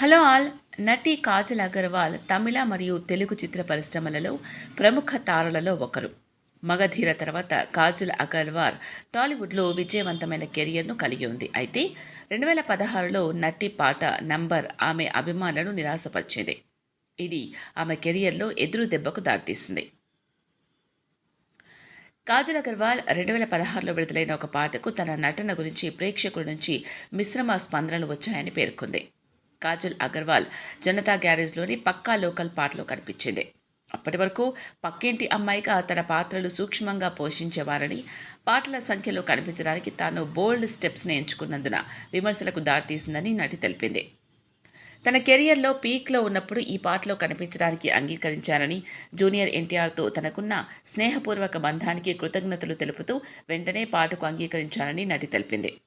Hello all. నటి కాజల్ అగర్వాల్ తమిళ మరియు తెలుగు చిత్ర పరిశ్రమలలో ప్రముఖ తారలలో ఒకరు. మగధీర తర్వాత కాజల్ అగర్వాల్ టాలీవుడ్లో విజయవంతమైన కెరియర్ను కలిగి ఉంది. అయితే రెండు వేల పదహారులో నటి పాట నంబర్ ఆమె అభిమానులను నిరాశపరిచింది. ఇది ఆమె కెరియర్లో ఎదురు దెబ్బకు దారితీసింది. కాజల్ అగర్వాల్ రెండు వేల పదహారులో విడుదలైన ఒక పాటకు తన నటన గురించి ప్రేక్షకుల నుంచి మిశ్రమ స్పందనలు వచ్చాయని పేర్కొంది. కాజల్ అగర్వాల్ జనతా గ్యారేజ్లోని పక్కా లోకల్ పాటలో కనిపించింది. అప్పటి వరకు పక్కింటి అమ్మాయిగా తన పాత్రలు సూక్ష్మంగా పోషించేవారని పాటల సంఖ్యలో కనిపించడానికి తాను బోల్డ్ స్టెప్స్ని ఎంచుకున్నందున విమర్శలకు దారితీసిందని నటి తెలిపింది. తన కెరియర్లో పీక్లో ఉన్నప్పుడు ఈ పాటలో కనిపించడానికి అంగీకరించారని జూనియర్ ఎన్టీఆర్తో తనకున్న స్నేహపూర్వక బంధానికి కృతజ్ఞతలు తెలుపుతూ వెంటనే పాటకు అంగీకరించారని నటి తెలిపింది.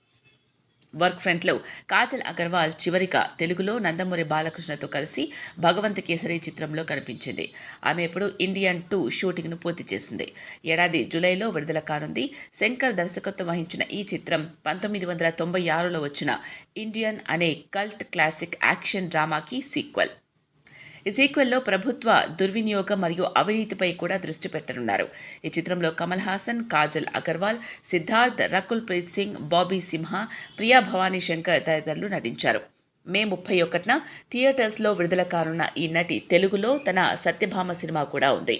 వర్క్ ఫ్రంట్లో కాజల్ అగర్వాల్ చివరిగా తెలుగులో నందమూరి బాలకృష్ణతో కలిసి భగవంత కేసరి చిత్రంలో కనిపించింది. ఆమె ఇప్పుడు ఇండియన్ టూ షూటింగ్ను పూర్తి చేసింది. ఏడాది జూలైలో విడుదల కానుంది. శంకర్ దర్శకత్వం వహించిన ఈ చిత్రం పంతొమ్మిది వందల తొంభై ఆరులో వచ్చిన ఇండియన్ అనే కల్ట్ క్లాసిక్ యాక్షన్ డ్రామాకి సీక్వెల్. ఈ సీక్వెల్లో ప్రభుత్వ దుర్వినియోగం మరియు అవినీతిపై కూడా దృష్టి పెట్టనున్నారు. ఈ చిత్రంలో కమల్ హాసన్ కాజల్ అగర్వాల్ సిద్ధార్థ్ రకుల్ ప్రీత్ సింగ్ బాబీ సింహ ప్రియా భవానీ శంకర్ తదితరులు నటించారు. మే ముప్పై ఒకటిన థియేటర్స్లో విడుదల కానున్న ఈ నటి తెలుగులో తన సత్యభామ సినిమా కూడా ఉంది.